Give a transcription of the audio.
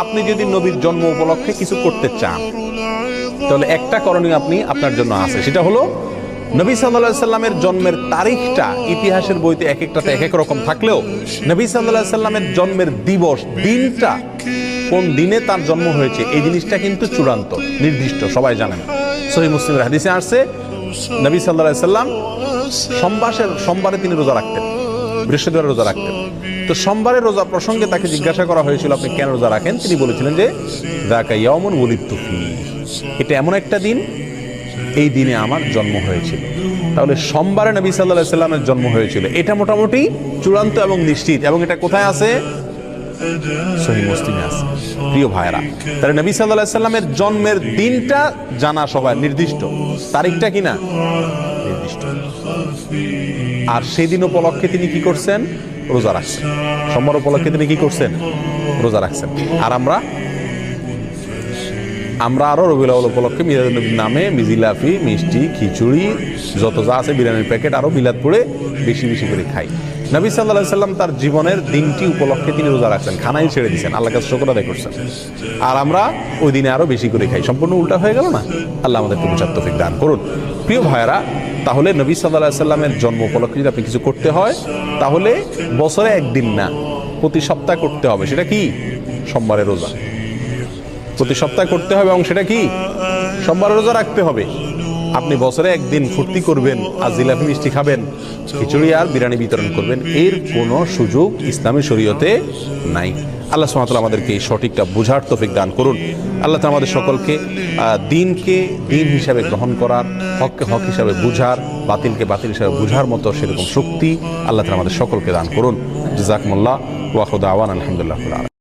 আপনি যদি নবীর জন্ম উপলক্ষে কিছু করতে চান, তাহলে একটা করণীয় আপনি আপনার জন্য আছে। সেটা হলো, নবী সাল্লাহ সাল্লামের জন্মের তারিখটা ইতিহাসের বইতে এক একটাতে এক এক রকম থাকলেও, নবী সাল্লাহ সাল্লামের জন্মের দিবস, দিনটা কোন দিনে তার জন্ম হয়েছে, এই জিনিসটা কিন্তু চূড়ান্ত, নির্দিষ্ট, সবাই জানেন। সহি মুসলিমের হাদিসে আসছে, নবী সাল্লাহ সাল্লাম সোমবাসের, সোমবারে তিনি রোজা রাখতেন, বৃহস্পতিবার রোজা রাখতেন। তো সোমবারের রোজা প্রসঙ্গে তাকে জিজ্ঞাসা করা হয়েছিল, আপনি কেন রোজা রাখেন? তিনি বলেছিলেন যে দাকা ইয়ামুন এটা এমন একটা দিন, এই দিনে আমার জন্ম হয়েছিল। তাহলে সোমবারে নবী সাল্লাহ সাল্লামের জন্ম হয়েছিল। এটা মোটামুটি চূড়ান্ত এবং নিশ্চিত। এবং এটা কোথায় আছে? আছে। প্রিয় ভাইরা তাহলে নবী সাল্লাহ সাল্লামের জন্মের দিনটা জানা সবাই নির্দিষ্ট। তারিখটা কিনা? নির্দিষ্ট। আর সেই দিন উপলক্ষে তিনি কি করছেন? রোজা রাখছেন। সম্মান উপলক্ষে তিনি কি করছেন? রোজা রাখছেন। আর আমরা আমরা আরও রবিউল উপলক্ষে মিলাদ নবীর নামে মিজিলাফি, মিষ্টি, খিচুড়ি, যত যা আছে বিরিয়ানির প্যাকেট আরও বিলাত করে বেশি বেশি করে খাই। নবী সাল্লাহ সাল্লাম তার জীবনের দিনটি উপলক্ষে তিনি রোজা রাখছেন, খানাই ছেড়ে দিয়েছেন আল্লাহ কাছে শকর আদায় করছেন। আর আমরা ওই দিনে আরও বেশি করে খাই। সম্পূর্ণ উল্টা হয়ে গেল না? আল্লাহ আমাদেরকে বুঝার তৌফিক দান করুন। প্রিয় ভাইয়েরা, তাহলে নবী সাল্লাহ সাল্লামের জন্ম উপলক্ষে যদি আপনি কিছু করতে হয়, তাহলে বছরে একদিন না, প্রতি সপ্তাহ করতে হবে। সেটা কি? সোমবারের রোজা। প্রতি সপ্তাহে করতে হবে এবং সেটা কি? সোমবার রোজা রাখতে হবে। আপনি বছরে একদিন ফুর্তি করবেন, আর জিলাপি মিষ্টি খাবেন, খিচুড়ি আর বিরিয়ানি বিতরণ করবেন। এর কোনো সুযোগ ইসলামী শরীয়তে নাই। আল্লাহ সুমাতাল আমাদেরকে এই সঠিকটা বোঝার তফিক দান করুন। আল্লাহ তাআলা আমাদের সকলকে দিনকে দিন হিসাবে গ্রহণ করার, হককে হক হিসাবে বুঝার, বাতিলকে বাতিল হিসাবে বুঝার মতো সেরকম শক্তি আল্লাহ তাআলা আমাদের সকলকে দান করুন। জাজাকমুল্লাহ ওয়াহুদ আওয়ান আলহামদুলিল্লাহ